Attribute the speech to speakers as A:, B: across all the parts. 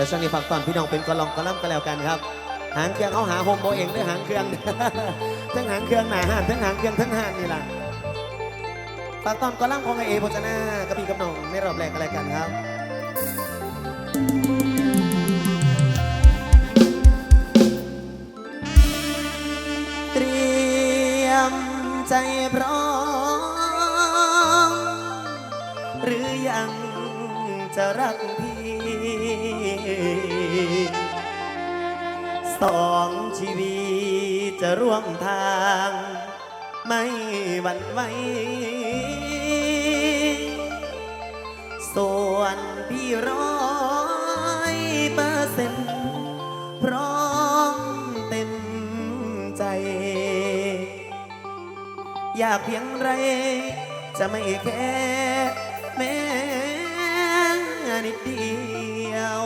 A: ดี๋ยวช่วงนี้ฝากตอนพี่น้องเป็นกลองกระล่ำก็แล้วกันครับ หางเครื่องเอาหาโฮมโบเองด้วยหางเครื่องทั้งหางเครื่องหนาห่นทั้งหางเครื่องทั้งห่านนี่ล่ะฝากตอนกลองของเอโพชนากระบี่กับน้องในรอบแรกก็แล้วกันครับเตรียมใจพร้อม หรือยังจะรัก สองชีวิตจะร่วมทาง ไม่หวั่นไหวส่วนพี่ร้อยเปอร์เซ็นพร้อมเต็มใจ อยากเพียงไรจะไม่แค่แม้นิดเดียว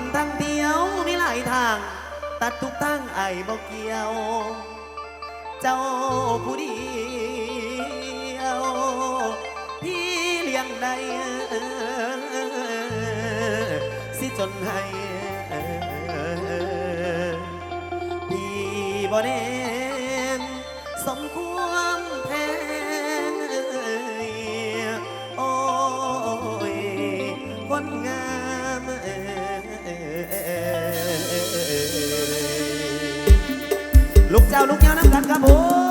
A: อนทางเดียวมีหลายทาง ตัดทุกทางไอ้บอกเกี่ยว เจ้าผู้ดียวพี่เลี้ยงได้สิจนให้พี่บ่เด่นสมควร วลูกยามวน้ำกันครับผม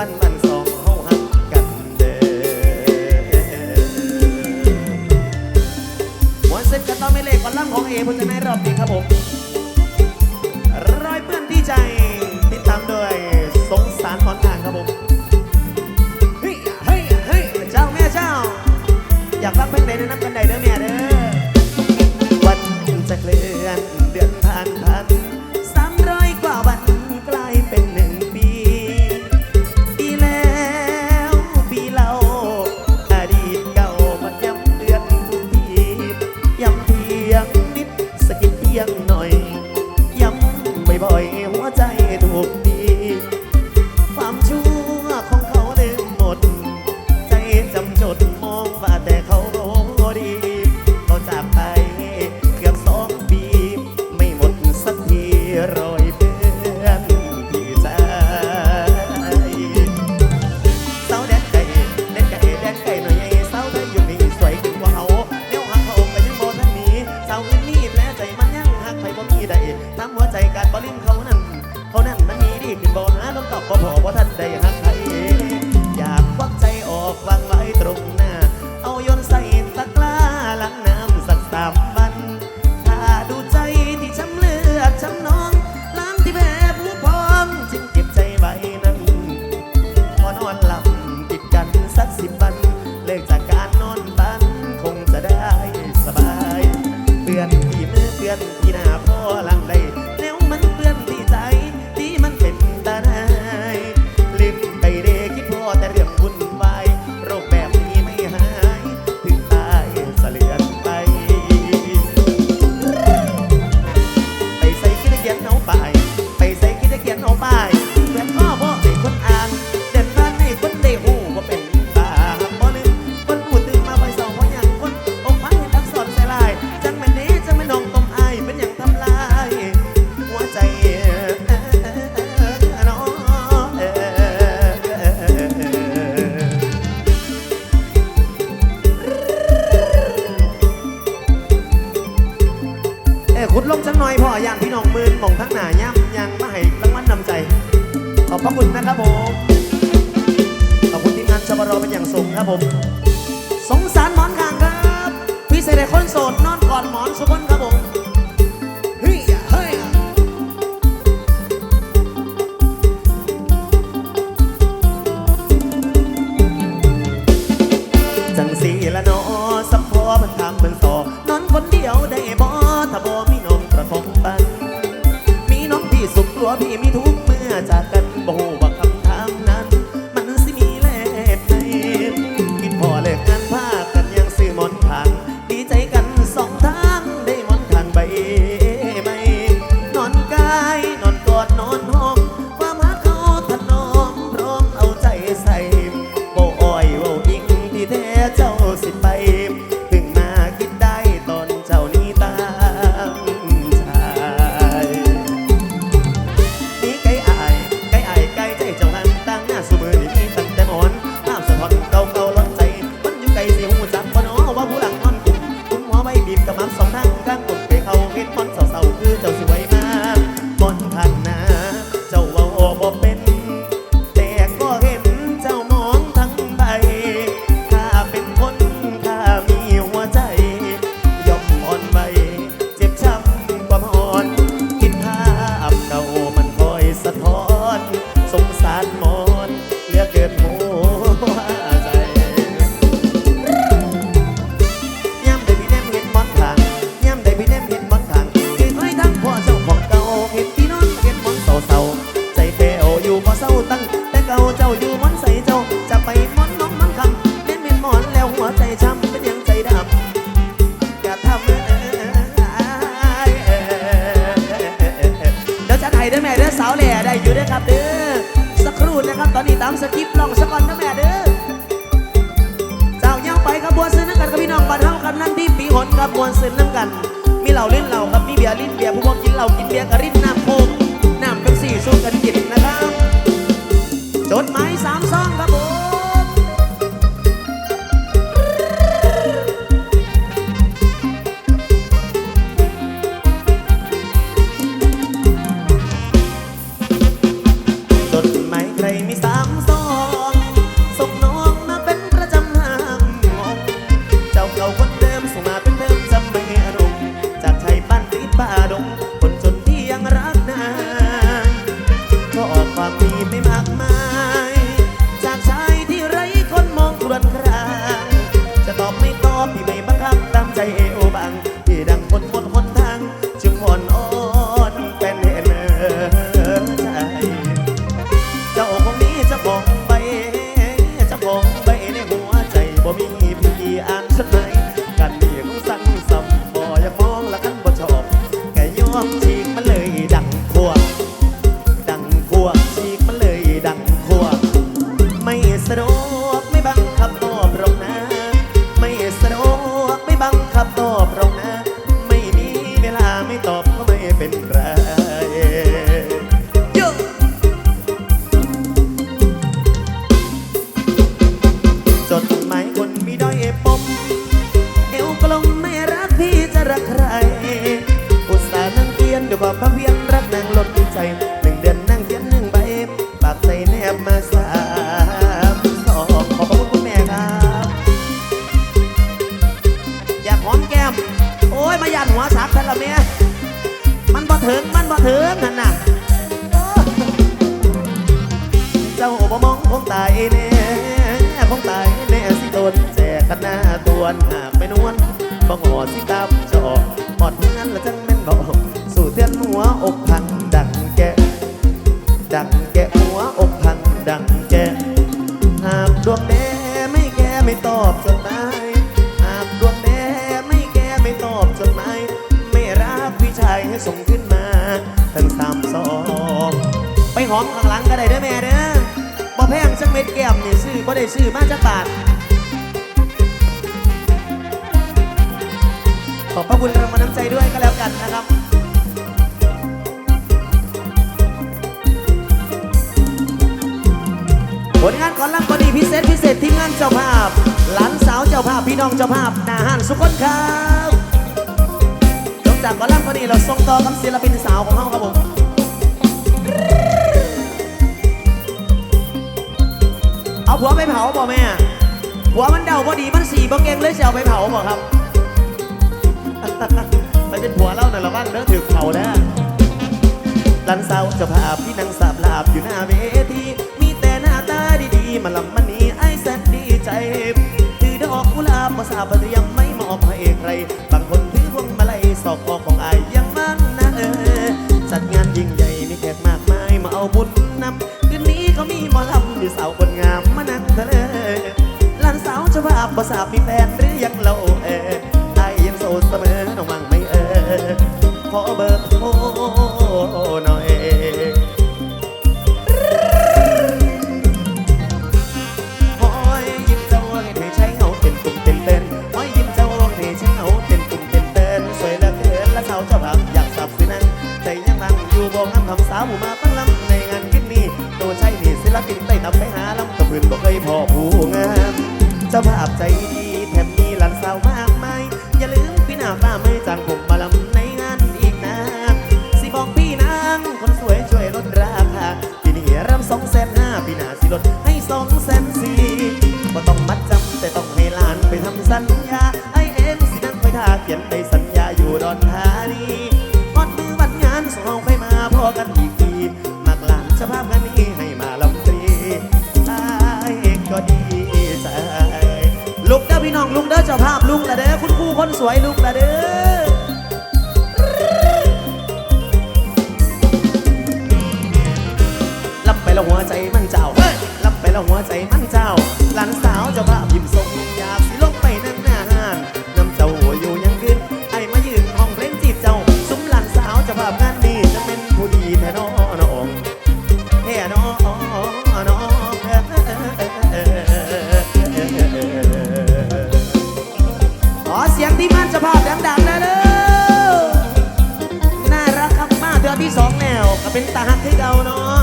A: มันสองเฮาหักันเด้อวันเซ็ตกัต่อไม่เล็กวันล่ำของเอพจนในรอบดีครับผม ไดอยู่ด้วยครับเด้อสักครู่นะครับตอนนี้ตามสกิปลองสัก่อนนะแม่เด้อเจ้ายังไปขบวนซื้อน้ำกันกับพี่น้องบ้านเฮากันนั่งที่ปีหนขบวนซื้อน้ำกัน มีเหล่าลิ้นเหล่าครับมีเบียร์ลิ้นเบียร์ผู้พวกกินเหล่ากินเบียร์กระริ้นน้ำโคกน้ำเป็นสี่สู้กันกินนะครับจดหมายสามซองครับ Baba Pambia ซื้อมาจากบาท ขอบพระคุณรามาน้ำใจด้วยก็แล้วกันนะครับผลงานขอรับพอดีพิเศษพิเศษทีมงานเจ้าภาพ หลานสาวเจ้าภาพพี่น้องเจ้าภาพนาหันสุขคนครับจบจากขอรับพอดีเราส่งต่อกับศิลปินสาวของเขาครับผม หัวไปเผาบ่แม่หัวมันเดาพอดีมันสีบ่เก่งเลยจะเอาไปเผาบ่ครับไปเป็นหัวเล่าหน่อละบ้างเด้อถือเผาแด้ลันสาวจะภาพที่นางสาบลาบอยู่หน้าเวทีมีแต่หน้าตาดีๆมาลำมันนี้ไอ้แซดดีใจถือดอกกุหลาบมาสาบเตรียมไม่มอบให้ใคร บางคนถือพวงมาลัยสอกคอของไอ้ยัง ลูกนะเด้อคุณครูคนสวยลูกนะเด้อลับไปแล้หัวใจมันเจ้ารับไปแล้วหัวใจมันเจ้าหลานสาวเจ้าภาพยิ้มส่ง เป็นตาฮักที่เดาเนาะ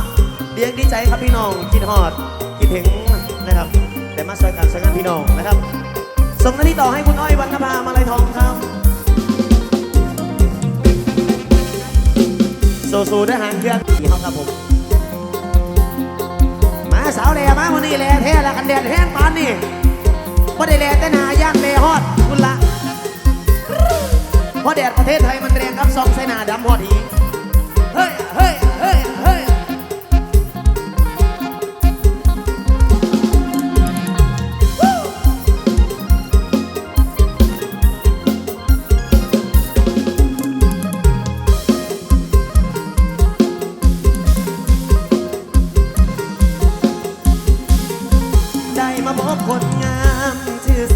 A: เบียงดีใจครับพี่น้องคิดฮอดคิดถึงนะครับแต่มาสอยการสังานพี่น้องนะครับส่งหน้าที่ต่อให้คุณอ้อยวันนภามาลายทองครับสู้ๆด้วยหางเครื่องนี่ครับผมมาสาวแหล่มาวันนี้แหล่แท้ละกันแดดแห้งปานนี่ว่ได้แล่แต่หายากแล่ฮอดคุณละเพราะแดดประเทศไทยมันแรงครับซองไซนาดำพอดี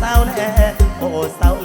A: สาวแน่โอ้สาว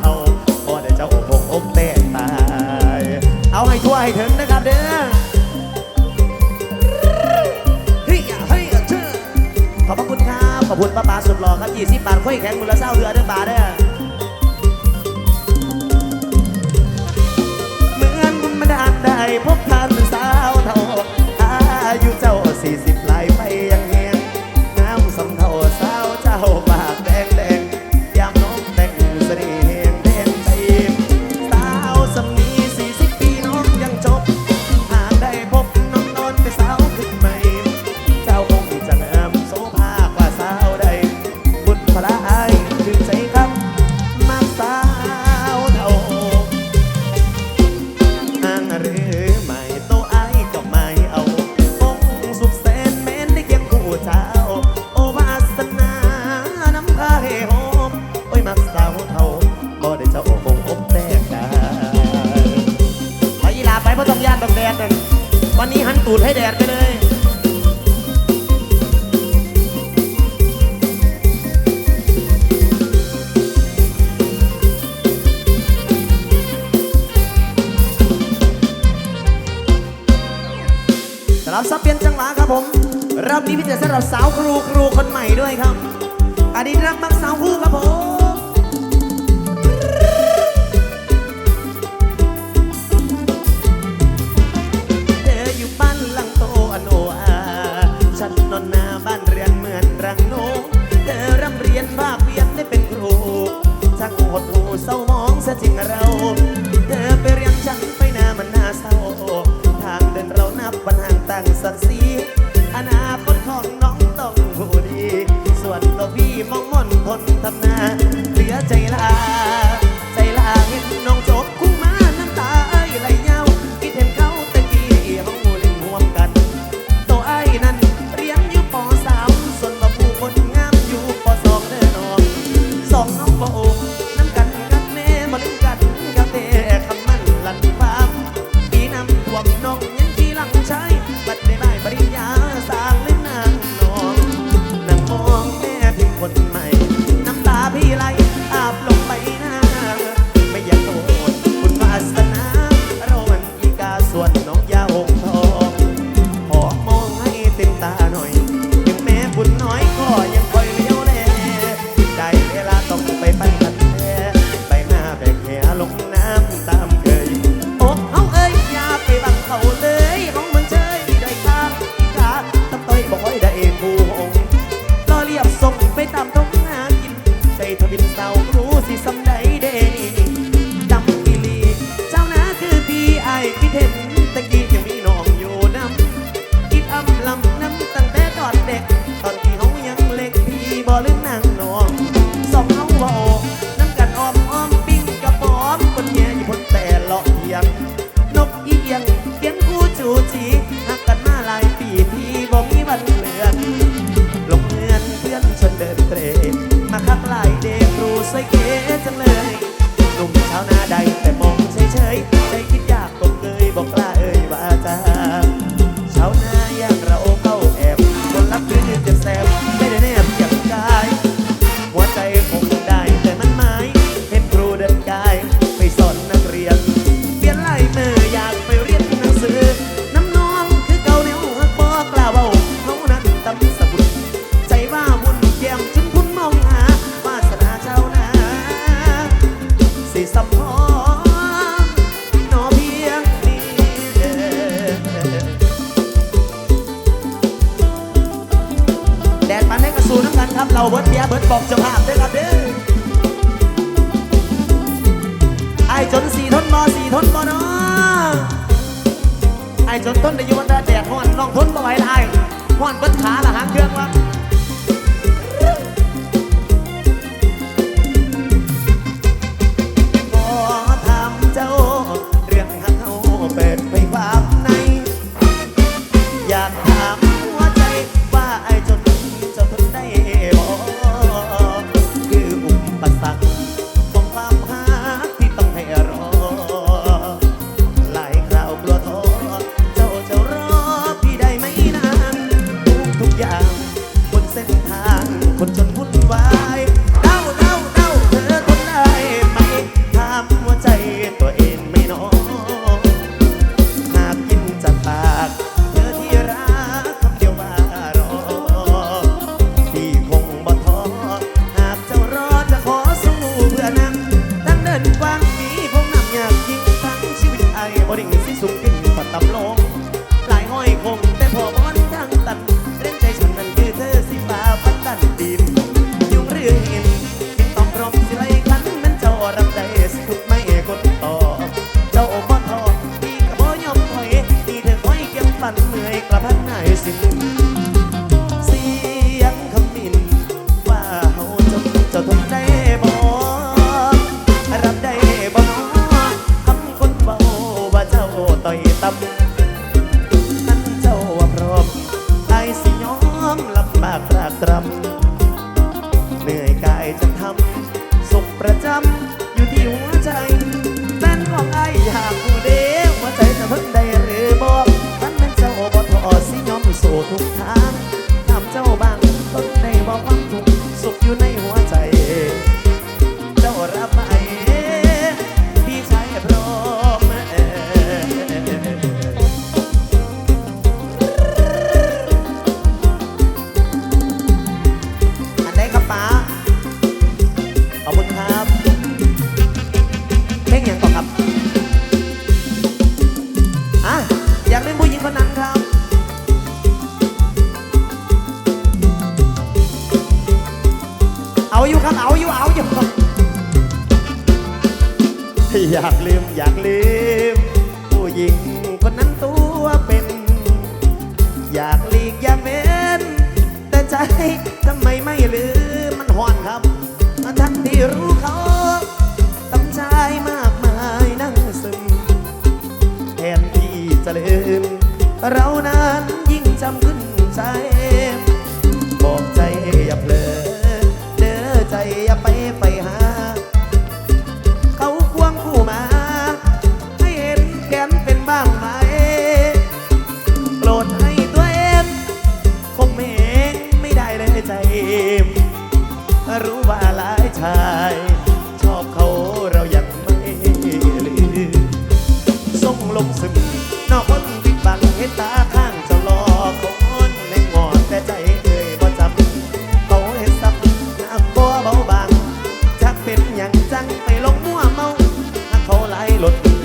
A: เท่าพอได้เจ้าพกอกแตกตาย เอาให้ทั่วให้ถึงนะครับเด้อขอบพระคุณครับ ขอบคุณป้าป๋าสุดหล่อครับ 20 บาทค่อยแข็งมูลละเศร้าเรือเดิอบาทเด้อเหมือนมันไม่ได้พบท่าน จนต้นในยู่วัแดดห้อนน้องพ้นบ่ไหวละไอ้ห้อนเบิ้ขาละหางเครื่องว่า ใจทำไมไม่ลืมมันห่อนครับท่านที่รู้เขาตั้งใจมากมายนั่งซึมแทนที่จะลืมเรานั้นยิ่งจำขึ้นใจ pilot